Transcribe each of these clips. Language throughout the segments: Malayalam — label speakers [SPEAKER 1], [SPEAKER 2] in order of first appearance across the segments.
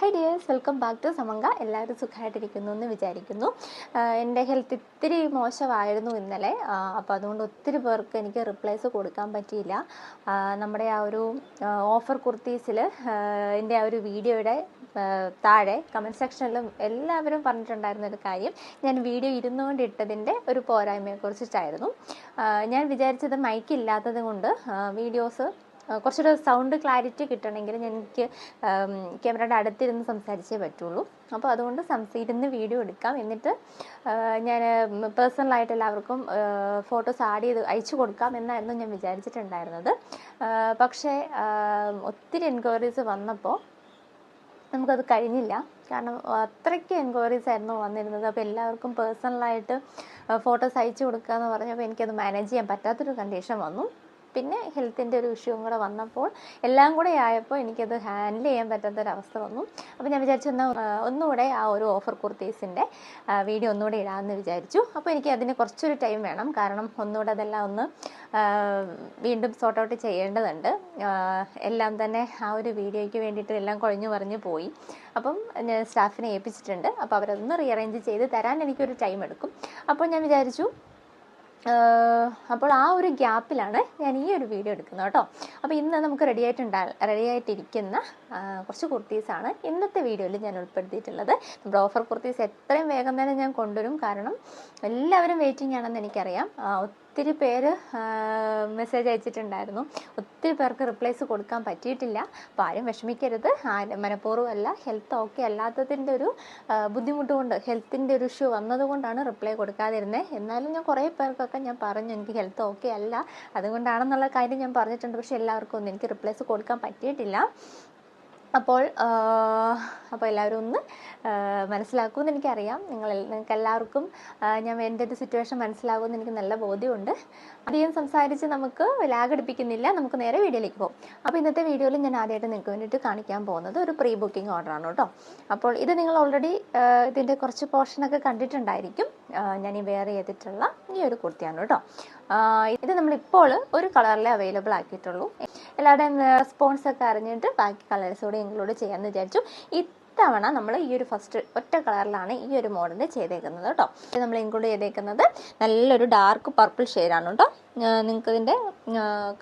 [SPEAKER 1] Hi dears welcome back to സമങ്ക എല്ലാവരും സുഖമായിട്ടിരിക്കുന്നു എന്ന് വിചാരിക്കുന്നു. എന്റെ ഹെൽത്ത് ഇത്തിരി മോശമായിരുന്നു ഇന്നലെ. അപ്പോൾ അതുകൊണ്ട് ഒത്തിരി പേർക്ക് എനിക്ക് റിപ്ലൈസ് കൊടുക്കാൻ പറ്റിയില്ല. നമ്മുടെ ആ ഒരു ഓഫർ കുർത്തീസിൽ എന്റെ ആ ഒരു വീഡിയോയുടെ താഴെ കമന്റ് സെക്ഷനിലും എല്ലാവരും പറഞ്ഞിട്ടുണ്ടായിരുന്ന ഒരു കാര്യം ഞാൻ വീഡിയോ ഇരുന്നുകൊണ്ട് ഇട്ടതിന്റെ ഒരു പോരായ്മയെക്കുറിച്ചിട്ടായിരുന്നു. ഞാൻ വിചാരിച്ചത് മൈക്ക് ഇല്ലാത്തത് കൊണ്ട് വീഡിയോസ് കുറച്ചൊരു സൗണ്ട് ക്ലാരിറ്റി കിട്ടണമെങ്കിൽ എനിക്ക് ക്യാമറയുടെ അടുത്തിരുന്ന് സംസാരിച്ചേ പറ്റുള്ളൂ. അപ്പോൾ അതുകൊണ്ട് സംസാരിച്ചിരുന്ന് വീഡിയോ എടുക്കാം. എന്നിട്ട് ഞാൻ പേഴ്സണലായിട്ട് എല്ലാവർക്കും ഫോട്ടോസ് ആഡ് ചെയ്ത് അയച്ചു കൊടുക്കാം എന്നായിരുന്നു ഞാൻ വിചാരിച്ചിട്ടുണ്ടായിരുന്നത്. പക്ഷേ ഒത്തിരി എൻക്വയറീസ് വന്നപ്പോൾ നമുക്കത് കഴിഞ്ഞില്ല. കാരണം അത്രയ്ക്ക് എൻക്വയറീസ് ആയിരുന്നു വന്നിരുന്നത്. അപ്പോൾ എല്ലാവർക്കും പേഴ്സണലായിട്ട് ഫോട്ടോസ് അയച്ചു കൊടുക്കുക എന്ന് പറഞ്ഞപ്പോൾ എനിക്കത് മാനേജ് ചെയ്യാൻ പറ്റാത്തൊരു കണ്ടീഷൻ വന്നു. പിന്നെ ഹെൽത്തിന്റെ ഒരു ഇഷ്യൂ കൂടെ വന്നപ്പോൾ എല്ലാം കൂടെ ആയപ്പോൾ എനിക്കത് ഹാൻഡിൽ ചെയ്യാൻ പറ്റാത്ത ഒരു അവസ്ഥ വന്നു. അപ്പോൾ ഞാൻ വിചാരിച്ചു എന്നാൽ ഒന്നുകൂടെ ആ ഒരു ഓഫർ കുർത്തീസിന്റെ വീഡിയോ ഒന്നുകൂടെ ഇടാമെന്ന് വിചാരിച്ചു. അപ്പോൾ എനിക്ക് അതിന് കുറച്ചൊരു ടൈം വേണം. കാരണം ഒന്നുകൂടെ അതെല്ലാം ഒന്ന് വീണ്ടും സോർട്ട് ഔട്ട് ചെയ്യേണ്ടതുണ്ട്. എല്ലാം തന്നെ ആ ഒരു വീഡിയോയ്ക്ക് വേണ്ടിയിട്ട് എല്ലാം കുഴഞ്ഞു പറഞ്ഞു പോയി. അപ്പം ഞാൻ സ്റ്റാഫിനെ ഏൽപ്പിച്ചിട്ടുണ്ട്. അപ്പോൾ അവരതൊന്ന് റീഅറേഞ്ച് ചെയ്ത് തരാൻ എനിക്കൊരു ടൈം എടുക്കും. അപ്പോൾ ഞാൻ വിചാരിച്ചു അപ്പോൾ ആ ഒരു ഗ്യാപ്പിലാണ് ഞാൻ ഈ ഒരു വീഡിയോ എടുക്കുന്നത് കേട്ടോ. അപ്പോൾ ഇന്ന് നമുക്ക് റെഡി ആയിട്ടുണ്ടാ റെഡി ആയിട്ടിരിക്കുന്ന കുറച്ച് കുർത്തീസാണ് ഇന്നത്തെ വീഡിയോയിൽ ഞാൻ ഉൾപ്പെടുത്തിയിട്ടുള്ളത്. നമ്മുടെ ഓഫർ കുർത്തീസ് എത്രയും വേഗം തന്നെ ഞാൻ കൊണ്ടുവരും. കാരണം എല്ലാവരും വെയിറ്റിംഗ് ആണെന്ന് എനിക്കറിയാം. ഒത്തിരി പേര് മെസ്സേജ് അയച്ചിട്ടുണ്ടായിരുന്നു. ഒത്തിരി പേർക്ക് റിപ്ലൈസ് കൊടുക്കാൻ പറ്റിയിട്ടില്ല. അപ്പോൾ ആരും വിഷമിക്കരുത്. ആരും മനഃപൂർവമല്ല ഹെൽത്ത് ഓക്കെ അല്ലാത്തതിന്റെ ഒരു ബുദ്ധിമുട്ട് കൊണ്ട് ഹെൽത്തിന്റെ ഒരു ഇഷ്യൂ വന്നതുകൊണ്ടാണ് റിപ്ലൈ കൊടുക്കാതിരുന്നത് എന്നാലും ഞാൻ കുറേ പേർക്കൊക്കെ ഞാൻ പറഞ്ഞു എനിക്ക് ഹെൽത്ത് ഓക്കെ അല്ല. അതുകൊണ്ടാണെന്നുള്ള കാര്യം ഞാൻ പറഞ്ഞിട്ടുണ്ട്. പക്ഷേ എല്ലാവർക്കും ഒന്നും എനിക്ക് റിപ്ലൈസ് കൊടുക്കാൻ പറ്റിയിട്ടില്ല. അപ്പോൾ അപ്പോൾ എല്ലാവരും ഒന്ന് മനസ്സിലാക്കുമെന്ന് എനിക്കറിയാം. നിങ്ങൾ നിങ്ങൾക്ക് എല്ലാവർക്കും ഞാൻ എന്റെ ഒരു സിറ്റുവേഷൻ മനസ്സിലാകുമെന്ന് എനിക്ക് നല്ല ബോധ്യമുണ്ട്. അധികം സംസാരിച്ച് നമുക്ക് ലാഗ് അടിപ്പിക്കുന്നില്ല നമുക്ക് നേരെ വീഡിയോയിലേക്ക് പോകും. അപ്പോൾ ഇന്നത്തെ വീഡിയോയിൽ ഞാൻ ആദ്യമായിട്ട് നിങ്ങൾക്ക് വേണ്ടിയിട്ട് കാണിക്കാൻ പോകുന്നത് ഒരു പ്രീ ബുക്കിംഗ് ഓർഡറാണ് കേട്ടോ. അപ്പോൾ ഇത് നിങ്ങൾ ഓൾറെഡി ഇതിന്റെ കുറച്ച് പോർഷനൊക്കെ കണ്ടിട്ടുണ്ടായിരിക്കും. ഞാൻ ഈ വെയർ ചെയ്തിട്ടുള്ള ഈ ഒരു കുർത്തിയാണ് കേട്ടോ. ഇത് നമ്മളിപ്പോൾ ഒരു കളറിലേ അവൈലബിൾ ആക്കിയിട്ടുള്ളൂ. എല്ലാവരുടെയും റെസ്പോൺസ് ഒക്കെ അറിഞ്ഞിട്ട് ബാക്കി കളേഴ്സ് കൂടെ ഇൻക്ലൂഡ് ചെയ്യാമെന്ന് വിചാരിച്ചു. ഇത്തവണ നമ്മൾ ഈ ഒരു ഫസ്റ്റ് ഒറ്റ കളറിലാണ് ഈ ഒരു മോഡൽ ചെയ്തേക്കുന്നത് കേട്ടോ നമ്മൾ ഇൻക്ലൂഡ് ചെയ്തേക്കുന്നത് നല്ലൊരു ഡാർക്ക് പർപ്പിൾ ഷെയ്ഡാണ് കേട്ടോ നിങ്ങൾക്ക് ഇതിന്റെ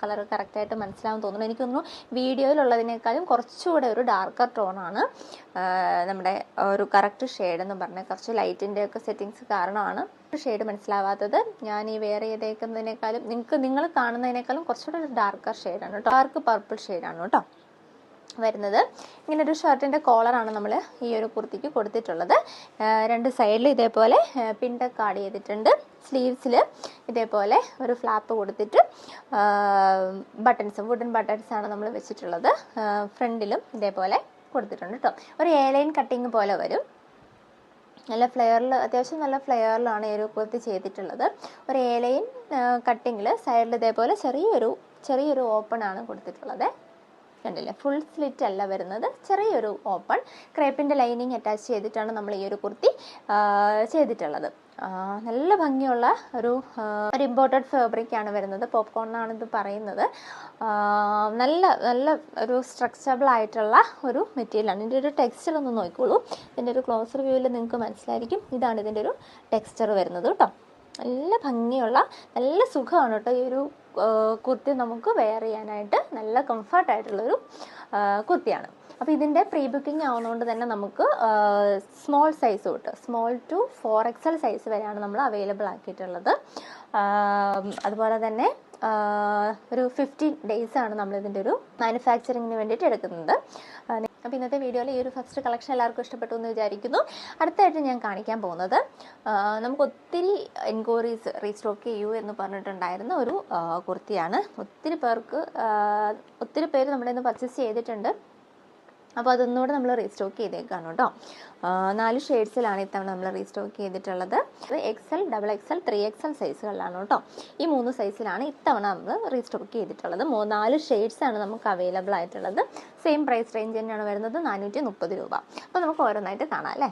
[SPEAKER 1] കളർ കറക്റ്റായിട്ട് മനസ്സിലാവും തോന്നുന്നു. എനിക്ക് തോന്നുന്നു വീഡിയോയിലുള്ളതിനേക്കാളും കുറച്ചുകൂടെ ഒരു ഡാർക്കർ ടോണാണ് നമ്മുടെ ഒരു കറക്റ്റ് ഷെയ്ഡ് എന്ന് പറഞ്ഞാൽ കുറച്ച് ലൈറ്റിന്റെ ഒക്കെ സെറ്റിങ്സ് കാരണമാണ്. ഷെയ്ഡ് മനസ്സിലാവാത്തത് ഞാൻ ഈ വേറെ ചെയ്തേക്കുന്നതിനേക്കാളും നിങ്ങൾക്ക് നിങ്ങൾ കാണുന്നതിനേക്കാളും കുറച്ചുകൂടെ ഒരു ഡാർക്കർ ഷെയ്ഡാണ് കേട്ടോ ഡാർക്ക് പർപ്പിൾ ഷെയ്ഡാണ് കേട്ടോ വരുന്നത്. ഇങ്ങനെ ഒരു ഷർട്ടിന്റെ കോളറാണ് നമ്മൾ ഈ ഒരു കുർത്തിക്ക് കൊടുത്തിട്ടുള്ളത്. രണ്ട് സൈഡിൽ ഇതേപോലെ പിണ്ടൊക്കെ ആഡ് ചെയ്തിട്ടുണ്ട്. സ്ലീവ്സിൽ ഇതേപോലെ ഒരു ഫ്ലാപ്പ് കൊടുത്തിട്ട് ബട്ടൺസ് വുഡൻ ബട്ടൺസാണ് നമ്മൾ വെച്ചിട്ടുള്ളത്. ഫ്രണ്ടിലും ഇതേപോലെ കൊടുത്തിട്ടുണ്ട് കേട്ടോ ഒരു എയർലൈൻ കട്ടിങ് പോലെ വരും. നല്ല ഫ്ലെയറിൽ അത്യാവശ്യം നല്ല ഫ്ലെയറിലാണ് ഈ ഒരു കുർത്തി ചെയ്തിട്ടുള്ളത്. ഒരു ഏലൈൻ കട്ടിങ്ങിൽ സൈഡിൽ ഇതേപോലെ ചെറിയൊരു ചെറിയൊരു ഓപ്പൺ ആണ് കൊടുത്തിട്ടുള്ളത്. കണ്ടില്ലേ? ഫുൾ സ്ലിറ്റ് അല്ല വരുന്നത്. ചെറിയൊരു ഓപ്പൺ ക്രേപ്പിന്റെ ലൈനിങ് അറ്റാച്ച് ചെയ്തിട്ടാണ് നമ്മൾ ഈ ഒരു കുർത്തി ചെയ്തിട്ടുള്ളത്. നല്ല ഭംഗിയുള്ള ഒരു ഒരു ഇമ്പോർട്ടഡ് ഫാബ്രിക് ആണ് വരുന്നത്. പോപ്കോൺ ഇത് പറയുന്നത്. നല്ല നല്ല ഒരു സ്ട്രക്ചറബിൾ ആയിട്ടുള്ള ഒരു മെറ്റീരിയലാണ് ഇതിന്റെ ഒരു ടെക്സ്ചർ ഒന്ന് നോക്കിക്കോളൂ. ഇതിന്റെ ഒരു ക്ലോസർ വ്യൂവിൽ നിങ്ങൾക്ക് മനസ്സിലായിരിക്കും. ഇതാണ് ഇതിന്റെ ഒരു ടെക്സ്ചർ വരുന്നത് കേട്ടോ. നല്ല ഭംഗിയുള്ള നല്ല സുഖമാണ് കേട്ടോ ഈ ഒരു കുർത്തി നമുക്ക് വെയർ ചെയ്യാനായിട്ട് നല്ല കംഫർട്ടായിട്ടുള്ളൊരു കുർത്തിയാണ്. അപ്പോൾ ഇതിന്റെ പ്രീ ബുക്കിംഗ് ആവുന്നതുകൊണ്ട് തന്നെ നമുക്ക് സ്മോൾ സൈസ് തൊട്ട് small to four XL size വരെയാണ് നമ്മൾ അവൈലബിൾ ആക്കിയിട്ടുള്ളത്. അതുപോലെ തന്നെ ഒരു ഫിഫ്റ്റീൻ ഡേയ്സ് ആണ് നമ്മൾ ഇതിന്റെ ഒരു മാനുഫാക്ചറിങ്ങിന് വേണ്ടിയിട്ട് എടുക്കുന്നത്. അപ്പോൾ ഇന്നത്തെ വീഡിയോയിൽ ഈ ഒരു ഫസ്റ്റ് കളക്ഷൻ എല്ലാവർക്കും ഇഷ്ടപ്പെട്ടു എന്ന് വിചാരിക്കുന്നു. അടുത്തായിട്ട് ഞാൻ കാണിക്കാൻ പോകുന്നത് നമുക്ക് ഒത്തിരി എൻക്വയറീസ് റീസ്റ്റോക്ക് ചെയ്യൂ എന്ന് പറഞ്ഞിട്ടുണ്ടായിരുന്ന ഒരു കുർത്തിയാണ്. ഒത്തിരി പേർക്ക് ഒത്തിരി പേര് നമ്മുടെ ഇന്ന് പർച്ചേസ് ചെയ്തിട്ടുണ്ട്. അപ്പോൾ അതൊന്നുകൂടെ നമ്മൾ റീസ്റ്റോക്ക് ചെയ്തേക്കാണ് കേട്ടോ. നാല് ഷെയ്ഡ്സിലാണ് ഇത്തവണ നമ്മൾ റീസ്റ്റോക്ക് ചെയ്തിട്ടുള്ളത്. X L double X L three X L സൈസുകളിലാണ് കേട്ടോ. ഈ മൂന്ന് സൈസിലാണ് ഇത്തവണ നമ്മൾ റീസ്റ്റോക്ക് ചെയ്തിട്ടുള്ളത്. നാല് ഷെയ്ഡ്സാണ് നമുക്ക് അവൈലബിൾ ആയിട്ടുള്ളത്. സെയിം പ്രൈസ് റേഞ്ച് തന്നെയാണ് വരുന്നത് നാനൂറ്റി മുപ്പത് രൂപ. അപ്പോൾ നമുക്ക് ഓരോന്നായിട്ട് കാണാം അല്ലേ?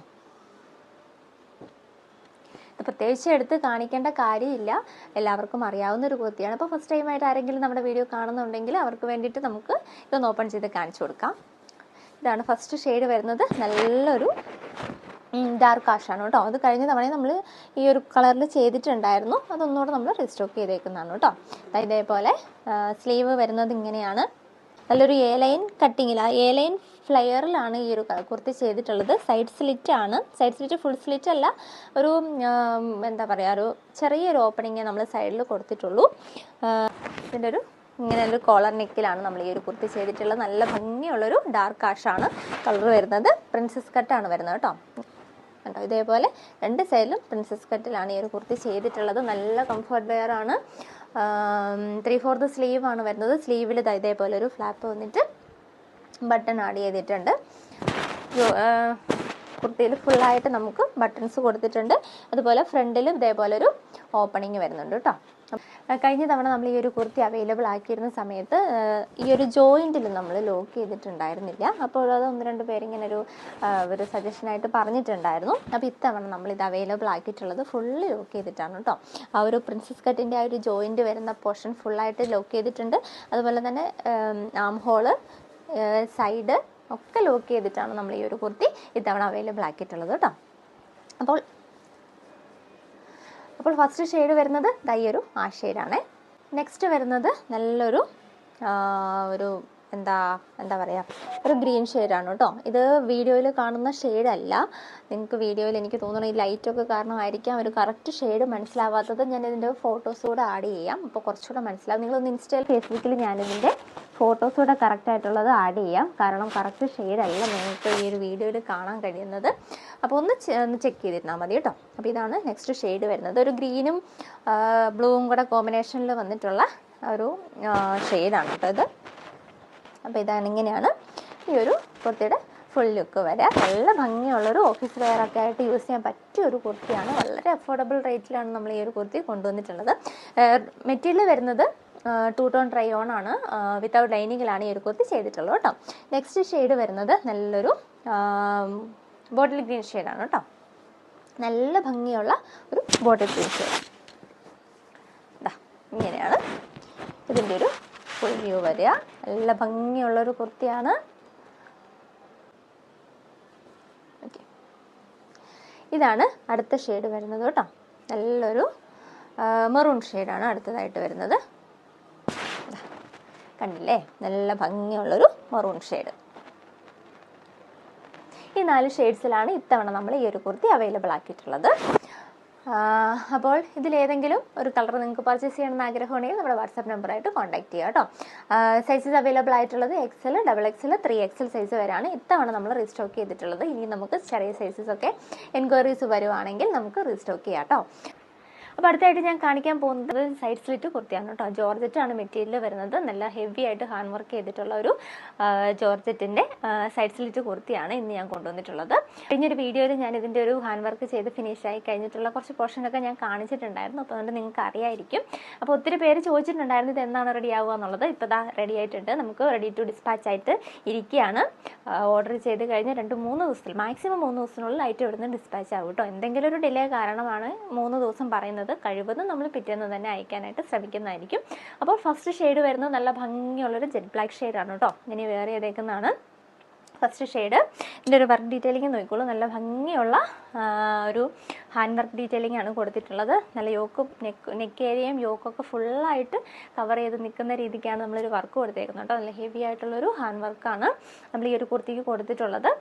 [SPEAKER 1] പ്രത്യേകിച്ച് എടുത്ത് കാണിക്കേണ്ട കാര്യമില്ല. എല്ലാവർക്കും അറിയാവുന്ന ഒരു കുർത്തിയാണ്. അപ്പോൾ ഫസ്റ്റ് ടൈം ആയിട്ട് ആരെങ്കിലും നമ്മുടെ വീഡിയോ കാണുന്നുണ്ടെങ്കിൽ അവർക്ക് വേണ്ടിയിട്ട് നമുക്ക് ഇതൊന്ന് ഓപ്പൺ ചെയ്ത് കാണിച്ചു കൊടുക്കാം. ഇതാണ് ഫസ്റ്റ് ഷെയ്ഡ് വരുന്നത്. നല്ലൊരു ഡാർക്ക് ആഷാണ് കേട്ടോ. അത് കഴിഞ്ഞ തവണ നമ്മൾ ഈ ഒരു കളറിൽ ചെയ്തിട്ടുണ്ടായിരുന്നു. അതൊന്നുകൂടെ നമ്മൾ റീസ്റ്റോക്ക് ചെയ്തേക്കുന്നതാണ് കേട്ടോ. ഇതേപോലെ സ്ലീവ് വരുന്നത് ഇങ്ങനെയാണ്. നല്ലൊരു എ ലൈൻ ആ എ ലൈൻ ഫ്ലെയറിലാണ് ഈ ഒരു കുർത്തി ചെയ്തിട്ടുള്ളത്. സൈഡ് സ്ലിറ്റ് ആണ്. സൈഡ് സ്ലിറ്റ് ഫുൾ സ്ലിറ്റ് അല്ല ഒരു എന്താ പറയുക ഒരു ചെറിയൊരു ഓപ്പണിങ് നമ്മൾ സൈഡിൽ കൊടുത്തിട്ടുള്ളൂ. ഇതിന്റെ ഒരു ഇങ്ങനെ ഒരു കോളർ നെക്കിലാണ് നമ്മൾ ഈ ഒരു കുർത്തി ചെയ്തിട്ടുള്ളത്. നല്ല ഭംഗിയുള്ളൊരു ഡാർക്ക് ആഷാണ് കളർ വരുന്നത്. പ്രിൻസസ് കട്ടാണ് വരുന്നത് കേട്ടോ. കണ്ടോ? ഇതേപോലെ രണ്ട് സൈഡിലും പ്രിൻസസ് കട്ടിലാണ് ഈ ഒരു കുർത്തി ചെയ്തിട്ടുള്ളത്. നല്ല കംഫർട്ട് വെയർ ആണ്. ത്രീ ഫോർത്ത് സ്ലീവ് ആണ് വരുന്നത്. സ്ലീവിൽ ഇതേപോലെ ഒരു ഫ്ലാപ്പ് വന്നിട്ട് ബട്ടൺ ആഡ് ചെയ്തിട്ടുണ്ട്. കുർത്തിയിൽ ഫുള്ളായിട്ട് നമുക്ക് ബട്ടൺസ് കൊടുത്തിട്ടുണ്ട്. അതുപോലെ ഫ്രണ്ടിലും ഇതേപോലെ ഒരു ഓപ്പണിങ് വരുന്നുണ്ട് കേട്ടോ. കഴിഞ്ഞ തവണ നമ്മൾ ഈ ഒരു കുർത്തി അവൈലബിൾ ആക്കിയിരുന്ന സമയത്ത് ഈ ഒരു ജോയിന്റിൽ നമ്മൾ ലോക്ക് ചെയ്തിട്ടുണ്ടായിരുന്നില്ല. അപ്പോൾ അത് ഒന്ന് രണ്ട് പേരിങ്ങനെ ഒരു ഒരു സജഷനായിട്ട് പറഞ്ഞിട്ടുണ്ടായിരുന്നു. അപ്പോൾ ഇത്തവണ നമ്മൾ ഇത് അവൈലബിൾ ആക്കിയിട്ടുള്ളത് ഫുള്ള് ലോക്ക് ചെയ്തിട്ടാണ് കേട്ടോ ആ ഒരു പ്രിൻസസ് കട്ടിന്റെ ആ ഒരു ജോയിന്റ് വരുന്ന പോർഷൻ ഫുള്ളായിട്ട് ലോക്ക് ചെയ്തിട്ടുണ്ട്. അതുപോലെ തന്നെ ആം ഹോൾ സൈഡ് ഒക്കെ ലോക്ക് ചെയ്തിട്ടാണ് നമ്മൾ ഈ ഒരു കുർത്തി ഇത്തവണ അവൈലബിൾ ആക്കിയിട്ടുള്ളത് കേട്ടോ അപ്പോൾ അപ്പോൾ ഫസ്റ്റ് ഷെയ്ഡ് വരുന്നത് ദൈ ഒരു ആ ഷെയ്ഡാണ് നെക്സ്റ്റ് വരുന്നത് നല്ലൊരു ഒരു എന്താ എന്താ പറയുക ഒരു ഗ്രീൻ ഷെയ്ഡാണ് കേട്ടോ. ഇത് വീഡിയോയിൽ കാണുന്ന ഷെയ്ഡല്ല നിങ്ങൾക്ക് വീഡിയോയിൽ എനിക്ക് തോന്നുന്നു ഈ ലൈറ്റൊക്കെ കാരണമായിരിക്കാം. ഒരു കറക്റ്റ് ഷെയ്ഡ് മനസ്സിലാവാത്തത് ഞാൻ ഇതിന്റെ ഫോട്ടോസ് കൂടെ ആഡ് ചെയ്യാം. അപ്പോൾ കുറച്ചുകൂടെ മനസ്സിലാവും. നിങ്ങളൊന്ന് ഇൻസ്റ്റയിൽ ഫേസ്ബുക്കിൽ ഞാനിതിന്റെ ഫോട്ടോസ് കൂടെ കറക്റ്റ് ആയിട്ടുള്ളത് ആഡ് ചെയ്യാം. കാരണം കറക്റ്റ് ഷെയ്ഡല്ല നിങ്ങൾക്ക് ഈ ഒരു വീഡിയോയിൽ കാണാൻ കഴിയുന്നത്. അപ്പോൾ ഒന്ന് ഒന്ന് ചെക്ക് ചെയ്തിരുന്നാൽ മതി കേട്ടോ. അപ്പോൾ ഇതാണ് നെക്സ്റ്റ് ഷെയ്ഡ് വരുന്നത്. ഒരു ഗ്രീനും ബ്ലൂവും കൂടെ കോമ്പിനേഷനിൽ വന്നിട്ടുള്ള ഒരു ഷെയ്ഡാണ് കേട്ടോ ഇത്. അപ്പോൾ ഇതാണ് ഇങ്ങനെയാണ് ഈ ഒരു കുർത്തിയുടെ ഫുൾ ലുക്ക് വരെ. നല്ല ഭംഗിയുള്ളൊരു ഓഫീസ് വെയർ ഒക്കെ ആയിട്ട് യൂസ് ചെയ്യാൻ പറ്റിയ ഒരു കുർത്തിയാണ്. വളരെ അഫോർഡബിൾ റേറ്റിലാണ് നമ്മൾ ഈ ഒരു കുർത്തി കൊണ്ടുവന്നിട്ടുള്ളത്. മെറ്റീരിയൽ വരുന്നത് ടൂ ടോൺ ട്രൈ ഓൺ ആണ് വിത്തൗട്ട് ലൈനിങ്ങിലാണ് ഈ ഒരു കുർത്തി ചെയ്തിട്ടുള്ളത് കേട്ടോ. നെക്സ്റ്റ് ഷെയ്ഡ് വരുന്നത് നല്ലൊരു ബോട്ടിൽ ഗ്രീൻ ഷെയ്ഡാണ് കേട്ടോ. നല്ല ഭംഗിയുള്ള ഒരു ബോട്ടിൽ ഗ്രീൻ ഷെയ്ഡ് ഇങ്ങനെയാണ് ഇതിന്റെ ഒരു ഫുൾ വ്യൂ വരിക. നല്ല ഭംഗിയുള്ളൊരു കുർത്തിയാണ്. ഇതാണ് അടുത്ത ഷെയ്ഡ് വരുന്നത് കേട്ടോ. നല്ലൊരു മെറൂൺ ഷെയ്ഡാണ് അടുത്തതായിട്ട് വരുന്നത്. കണ്ടില്ലേ? നല്ല ഭംഗിയുള്ളൊരു മറൂൺ ഷെയ്ഡ് ഈ നാല് ഷെയ്ഡ്സിലാണ് ഇത്തവണ നമ്മൾ ഈ ഒരു കുർത്തി അവൈലബിൾ ആക്കിയിട്ടുള്ളത്. അപ്പോൾ ഇതിലേതെങ്കിലും ഒരു കളർ നിങ്ങൾക്ക് പർച്ചേസ് ചെയ്യണമെന്ന് ആഗ്രഹമുണ്ടെങ്കിൽ നമ്മുടെ വാട്സാപ്പ് നമ്പറായിട്ട് കോൺടാക്ട് ചെയ്യുക കേട്ടോ. സൈസസ് അവൈലബിൾ ആയിട്ടുള്ളത് XL double XL three XL size വരെയാണ് ഇത്തവണ നമ്മൾ റീസ്റ്റോക്ക് ചെയ്തിട്ടുള്ളത്. ഇനി നമുക്ക് ചെറിയ സൈസസ് ഒക്കെ എൻക്വയറീസ് വരുവാണെങ്കിൽ നമുക്ക് റീസ്റ്റോക്ക് ചെയ്യാം കേട്ടോ. അപ്പോൾ അടുത്തായിട്ട് ഞാൻ കാണിക്കാൻ പോകുന്നത് സൈഡ് സ്ലിറ്റ് കുർത്തിയാണ് കേട്ടോ. ജോർജറ്റാണ് മെറ്റീരിയൽ വരുന്നത്. നല്ല ഹെവി ആയിട്ട് ഹാൻഡ് വർക്ക് ചെയ്തിട്ടുള്ള ഒരു ജോർജറ്റിന്റെ സൈഡ് സ്ലിറ്റ് കുർത്തിയാണ് ഇന്ന് ഞാൻ കൊണ്ടുവന്നിട്ടുള്ളത്. കഴിഞ്ഞൊരു വീഡിയോയിൽ ഞാൻ ഇതിന്റെ ഒരു ഹാൻഡ് വർക്ക് ചെയ്ത് ഫിനിഷ് ആയി കഴിഞ്ഞിട്ടുള്ള കുറച്ച് പോർഷനൊക്കെ ഞാൻ കാണിച്ചിട്ടുണ്ടായിരുന്നു. അപ്പോൾ അതുകൊണ്ട് നിങ്ങൾക്ക് അറിയായിരിക്കും. അപ്പോൾ ഒത്തിരി പേര് ചോദിച്ചിട്ടുണ്ടായിരുന്നു ഇത് റെഡി ആവുക എന്നുള്ളത്. ഇപ്പോൾ ഇതാ റെഡി ആയിട്ടുണ്ട്. നമുക്ക് റെഡി ടു ഡിസ്പാച്ച് ആയിട്ട് ഇരിക്കുകയാണ്. ഓർഡർ ചെയ്ത് കഴിഞ്ഞ് രണ്ട് മൂന്ന് ദിവസത്തിൽ മാക്സിമം മൂന്ന് ദിവസത്തിനുള്ളിൽ ഐറ്റം ഇവിടുന്ന് ഡിസ്പാച്ച് ആവും കേട്ടോ. എന്തെങ്കിലും ഒരു ഡിലേ കാരണമാണ് മൂന്ന് ദിവസം പറയുന്നത്. കഴിവതും നമ്മൾ പിറ്റേന്ന് തന്നെ അയക്കാനായിട്ട് ശ്രമിക്കുന്നതായിരിക്കും. അപ്പോൾ ഫസ്റ്റ് ഷെയ്ഡ് വരുന്നത് നല്ല ഭംഗിയുള്ളൊരു ജെറ്റ് ബ്ലാക്ക് ഷെയ്ഡാണ് കേട്ടോ ഇനി വേറെ ഏതേക്കുന്നതാണ്? ഫസ്റ്റ് ഷെയ്ഡ് ഇതിന്റെ ഒരു വർക്ക് ഡീറ്റെയിലിംഗ് നോക്കിക്കോളൂ. നല്ല ഭംഗിയുള്ള ഒരു ഹാൻഡ് വർക്ക് ഡീറ്റെയിലിംഗ് ആണ് കൊടുത്തിട്ടുള്ളത്. നല്ല യോക്കും നെക്ക് നെക്ക് ഏരിയയും യോക്കൊക്കെ ഫുള്ളായിട്ട് കവർ ചെയ്ത് നിൽക്കുന്ന രീതിക്കാണ് നമ്മളൊരു വർക്ക് കൊടുത്തേക്കുന്നത് കേട്ടോ നല്ല ഹെവി ആയിട്ടുള്ളൊരു ഹാൻഡ് വർക്കാണ് നമ്മൾ ഈ ഒരു കുർത്തിക്ക് കൊടുത്തിട്ടുള്ളത്.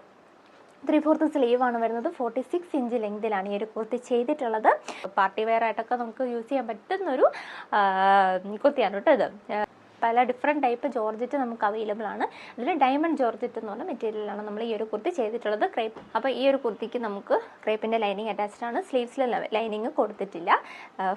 [SPEAKER 1] ത്രീ ഫോർത്ത് സ്ലീവ് ആണ് വരുന്നത്. ഫോർട്ടി സിക്സ് ഇഞ്ച് ലെങ്തിലാണ് ഈ ഒരു കുർത്തി ചെയ്തിട്ടുള്ളത്. പാർട്ടി വെയർ ആയിട്ടൊക്കെ നമുക്ക് യൂസ് ചെയ്യാൻ പറ്റുന്നൊരു കുർത്തിയാണ് കേട്ടോ ഇത്. പല ഡിഫറെന്റ് ടൈപ്പ് ജോർജറ്റ് നമുക്ക് അവൈലബിൾ ആണ്. അതിൽ ഡയമണ്ട് ജോർജറ്റ് എന്ന് പറഞ്ഞ മെറ്റീരിയലാണ് നമ്മൾ ഈ ഒരു കുർത്തി ചെയ്തിട്ടുള്ളത്. ക്രേപ്പ് അപ്പോൾ ഈ ഒരു കുർത്തിക്ക് നമുക്ക് ക്രേപ്പിന്റെ ലൈനിങ് അറ്റാച്ച്ഡ് ആണ്. സ്ലീവ്സിൽ ലൈനിങ് കൊടുത്തിട്ടില്ല.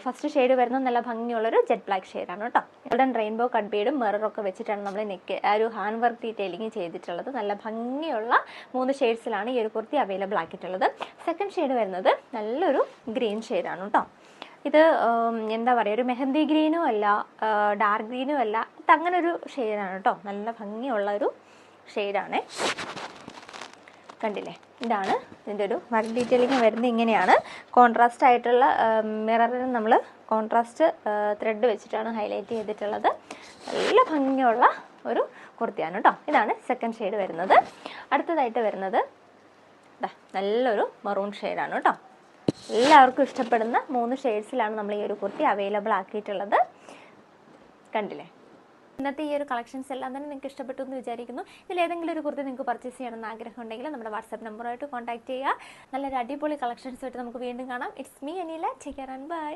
[SPEAKER 1] ഫസ്റ്റ് ഷെയ്ഡ് വരുന്ന നല്ല ഭംഗിയുള്ളൊരു ജെറ്റ് ബ്ലാക്ക് ഷെയ്ഡാണ് കേട്ടോ. ഗോൾഡൻ റെയിൻബോ കട്ട് ബീഡും മിററൊക്കെ വെച്ചിട്ടാണ് നമ്മൾ നെക്ക് ആ ഒരു ഹാൻഡ് വർക്ക് ഡീറ്റെയിലിംഗ് ചെയ്തിട്ടുള്ളത്. നല്ല ഭംഗിയുള്ള മൂന്ന് ഷെയ്ഡ്സിലാണ് ഈ ഒരു കുർത്തി അവൈലബിൾ ആക്കിയിട്ടുള്ളത്. സെക്കൻഡ് ഷെയ്ഡ് വരുന്നത് നല്ലൊരു ഗ്രീൻ ഷെയ്ഡാണ് കേട്ടോ. ഇത് എന്താ പറയുക ഒരു മെഹന്തി ഗ്രീനും അല്ല ഡാർക്ക് ഗ്രീനും അല്ല ഇത് അങ്ങനെ ഒരു ഷെയ്ഡാണ് കേട്ടോ നല്ല ഭംഗിയുള്ള ഒരു ഷെയ്ഡാണേ. കണ്ടില്ലേ? ഇതാണ് ഇതിന്റെ ഒരു വർക്ക് ഡീറ്റെയിലിംഗ് വരുന്നത് ഇങ്ങനെയാണ്. കോൺട്രാസ്റ്റ് ആയിട്ടുള്ള മിററിന് നമ്മൾ കോൺട്രാസ്റ്റ് ത്രെഡ് വെച്ചിട്ടാണ് ഹൈലൈറ്റ് ചെയ്തിട്ടുള്ളത്. നല്ല ഭംഗിയുള്ള ഒരു കുർത്തിയാണ് കേട്ടോ ഇതാണ് സെക്കൻഡ് ഷെയ്ഡ് വരുന്നത്. അടുത്തതായിട്ട് വരുന്നത് നല്ലൊരു മറൂൺ ഷെയ്ഡാണ് കേട്ടോ എല്ലാവർക്കും ഇഷ്ടപ്പെടുന്ന മൂന്ന് ഷെയ്ഡ്സിലാണ് നമ്മൾ ഈ ഒരു കുർത്തി അവൈലബിൾ ആക്കിയിട്ടുള്ളത്. കണ്ടില്ലേ? ഇന്നത്തെ ഈ ഒരു കളക്ഷൻസ് എല്ലാം തന്നെ നിങ്ങൾക്ക് ഇഷ്ടപ്പെട്ടു എന്ന് വിചാരിക്കുന്നു. ഇതിൽ ഏതെങ്കിലും ഒരു കുർത്തി നിങ്ങൾക്ക് പർച്ചേസ് ചെയ്യണമെന്ന് ആഗ്രഹം ഉണ്ടെങ്കിൽ നമ്മുടെ വാട്സാപ്പ് നമ്പറുമായിട്ട് കോൺടാക്ട് ചെയ്യുക. നല്ലൊരു അടിപൊളി കളക്ഷൻസ് ആയിട്ട് നമുക്ക് വീണ്ടും കാണാം. It's me Anila. Care and bye